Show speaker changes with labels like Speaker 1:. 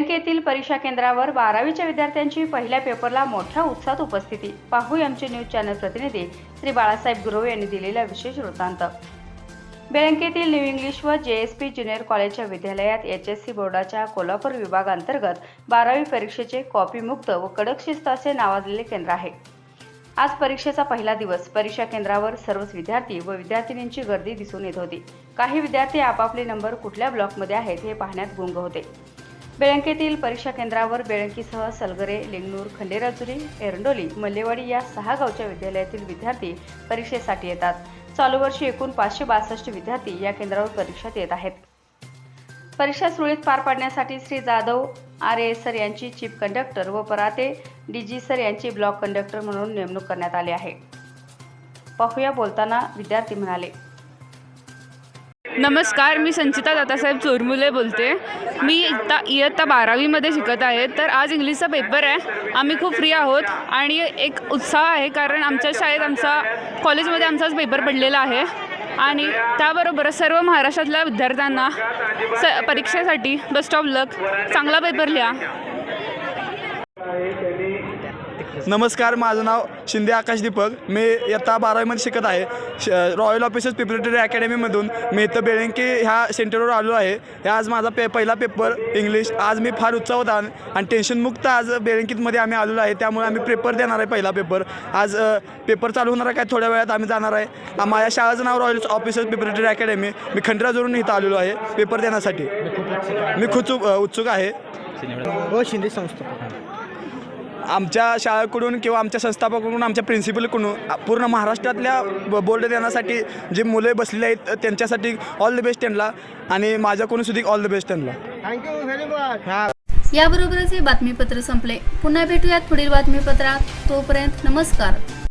Speaker 1: परीक्षा केंद्रावर बारावीच्या विद्यार्थ्यांची पहिल्या पेपरला मोठ्या उत्साहात उपस्थिती. पाहू आमचे न्यूज चॅनल प्रतिनिधी श्री बाळासाहेब गुरव यांनी दिलेला विशेष वृत्तांत. बेळंकेतील न्यू इंग्लिश व जे एस पी ज्युनियर कॉलेजच्या विद्यालयात एच एस सी बोर्डाच्या कोल्हापूर विभागांतर्गत बारावी परीक्षेचे कॉपीमुक्त व कडक शिस्त असे नावाजलेले केंद्र आहे. आज परीक्षेचा पहिला दिवस. परीक्षा केंद्रावर सर्वच विद्यार्थी व विद्यार्थिनींची गर्दी दिसून येत होती. काही विद्यार्थी आपापले नंबर कुठल्या ब्लॉकमध्ये आहेत हे पाहण्यात गुंग होते. बेळंकेतील परीक्षा केंद्रावर बेळंकीसह सलगरे लिंगणूर खंडेराजुरी एरंडोली मल्लेवाडी या सहा गावच्या विद्यालयातील विद्यार्थी परीक्षेसाठी येतात. चालू वर्षी एकूण पाचशे बासष्ट विद्यार्थी या केंद्रावर परीक्षा देत आहेत. परीक्षा सुरळीत पार पाडण्यासाठी Shri Jadhav R A sir यांची चीफ कंडक्टर व पराते डी जी सर यांची ब्लॉक कंडक्टर म्हणून नेमणूक करण्यात आली आहे. पाहूया बोलताना विद्यार्थी म्हणाले.
Speaker 2: नमस्कार मी संचिता दादासाहेब चोरमुले बोलते. मी इत्ता इयत्ता बारावीमध्ये शिकत आहे. तर आज इंग्लिशचा पेपर आहे. आम्ही खूप फ्री आहोत आणि एक उत्साह आहे कारण आमच्या शाळेत आमचा कॉलेजमध्ये आमचाच पेपर पडलेला आहे. आणि त्याबरोबरच सर्व महाराष्ट्रातल्या विद्यार्थ्यांना स परीक्षेसाठी बेस्ट ऑफ लक चांगला पेपर लिहा.
Speaker 3: नमस्कार माझं नाव शिंदे आकाश दीपक. मी इयत्ता बारावीमध्ये शिकत आहे. श रॉयल ऑफिसर्स प्रिपरेटरी अकॅडमीमधून मी इथं बेळंकी ह्या सेंटरवर आलो आहे. हे आज माझा पे पहिला पेपर इंग्लिश. आज मी फार उत्साह होता आणि टेन्शनमुक्त आज बेळंकीतमध्ये आम्ही आलेलो आहे. त्यामुळे आम्ही पेपर देणार आहे पहिला पेपर. आज पेपर चालू होणार आहे काय थोड्या वेळात आम्ही जाणार आहे. माझ्या शाळेचं नाव रॉयल ऑफिसर्स प्रिपरेटरी अकॅडमी मी खंडराजवरून इथं आलेलो आहे पेपर देण्यासाठी. मी खूप उत्सुक उत्सुक आहे.
Speaker 4: हो शिंदे संस्था.
Speaker 3: आमच्या शाळेकडून किंवा आमच्या संस्थापकाकडून आमच्या प्रिन्सिपलकडून पूर्ण महाराष्ट्रातल्या ब- बोर्ड देण्यासाठी जे मुले बसलेले आहेत त्यांच्यासाठी ऑल द बेस्ट त्यांना आणि माझ्याकडून सुद्धा ऑल द बेस्ट त्यांना.
Speaker 4: थँक्यू व्हेरी मच हा.
Speaker 5: याबरोबरच हे बातमीपत्र संपले. पुन्हा भेटूयात पुढील बातमीपत्रात. तोपर्यंत नमस्कार.